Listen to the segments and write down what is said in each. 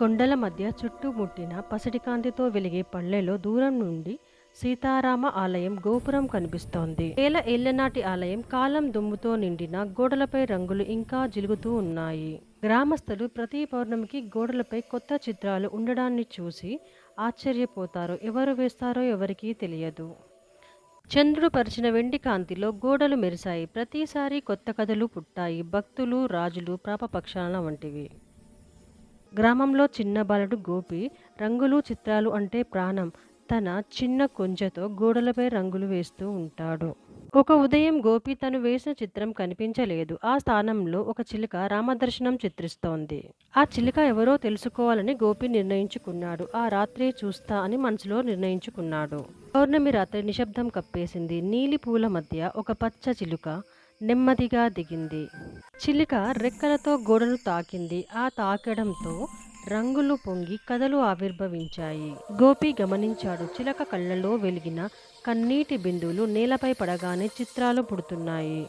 కొండల మధ్య చుట్టుముట్టిన పసిడి కాంతితో వెలిగే పల్లెలో దూరం నుండి సీతారామ ఆలయం గోపురం కనిపిస్తోంది. వేల ఏళ్ళనాటి ఆలయం కాలం దుమ్ముతో నిండిన గోడలపై రంగులు ఇంకా జిలుగుతూ ఉన్నాయి. గ్రామస్తులు ప్రతి పౌర్ణమికి గోడలపై కొత్త చిత్రాలు ఉండడాన్ని చూసి ఆశ్చర్యపోతారు ఎవరు వేస్తారో ఎవరికీ తెలియదు. చంద్రుడు పరిచిన వెండి కాంతిలో గోడలు మెరిశాయి. ప్రతిసారి కొత్త కథలు పుట్టాయి. భక్తులు రాజులు ప్రాపపక్షాల వంటివి. గ్రామంలో చిన్న బాలుడు గోపి రంగులు చిత్రాలు అంటే ప్రాణం. తన చిన్న కొంచెతో గోడలపై రంగులు వేస్తూ ఉంటాడు. ఒక ఉదయం గోపి తను వేసిన చిత్రం కనిపించలేదు. ఆ స్థానంలో ఒక చిలుక రామదర్శనం చిత్రిస్తోంది. ఆ చిలుక ఎవరో తెలుసుకోవాలని గోపి నిర్ణయించుకున్నాడు. ఆ రాత్రి చూస్తా అని మనసులో నిర్ణయించుకున్నాడు. పౌర్ణమి రాత్రి నిశ్శబ్దం కప్పేసింది. నీలి పూల మధ్య ఒక పచ్చ చిలుక నెమ్మదిగా దిగింది. చిలుక రెక్కలతో గోడను తాకింది. ఆ తాకడంతో రంగులు పొంగి కథలు ఆవిర్భవించాయి. గోపి గమనించాడు చిలక కళ్ళలో వెలిగిన కన్నీటి బిందువులు నేలపై పడగానే చిత్రాలు పుడుతున్నాయి.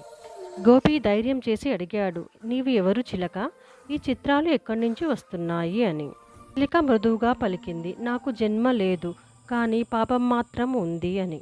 గోపి ధైర్యం చేసి అడిగాడు నీవు ఎవరు చిలక? ఈ చిత్రాలు ఎక్కడి నుంచి వస్తున్నాయి? అని. చిలక మృదువుగా పలికింది నాకు జన్మ లేదు కానీ పాపం మాత్రం ఉంది అని.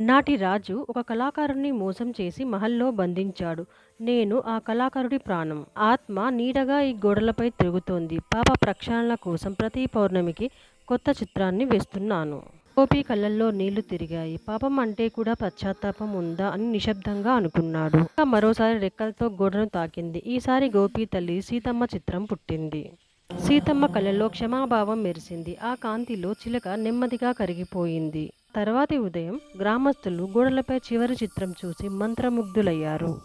నాటి రాజు ఒక కళాకారుని మోసం చేసి మహల్లో బంధించాడు. నేను ఆ కళాకారుడి ప్రాణం. ఆత్మ నీడగా ఈ గోడలపై తిరుగుతోంది. పాప ప్రక్షాళన కోసం ప్రతి పౌర్ణమికి కొత్త చిత్రాన్ని వేస్తున్నాను. గోపి కళ్ళల్లో నీళ్ళు తిరిగాయి. పాపం అంటే కూడా పశ్చాత్తాపం ఉందా అని నిశ్శబ్దంగా అనుకున్నాడు. ఇంకా మరోసారి రెక్కలతో గోడను తాకింది. ఈసారి గోపి తల్లి సీతమ్మ చిత్రం పుట్టింది. సీతమ్మ కళ్ళలో క్షమాభావం మెరిసింది. ఆ కాంతిలో చిలక నెమ్మదిగా కరిగిపోయింది. తర్వాతి ఉదయం గ్రామస్తులు గోడలపై చివరి చిత్రం చూసి మంత్రముగ్ధులయ్యారు.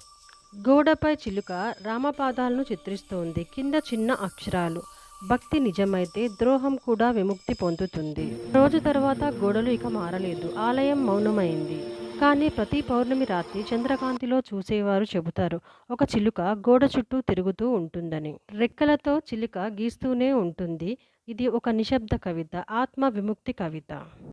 గోడపై చిలుక రామపాదాలను చిత్రిస్తోంది. కింద చిన్న అక్షరాలు. భక్తి నిజమైతే ద్రోహం కూడా విముక్తి పొందుతుంది. రోజు తర్వాత గోడలు ఇక మారలేదు. ఆలయం మౌనమైంది. కానీ ప్రతి పౌర్ణమి రాత్రి చంద్రకాంతిలో చూసేవారు చెబుతారు ఒక చిలుక గోడ చుట్టూ తిరుగుతూ ఉంటుందని. రెక్కలతో చిలుక గీస్తూనే ఉంటుంది. ఇది ఒక నిశ్శబ్ద కవిత ఆత్మ విముక్తి కవిత.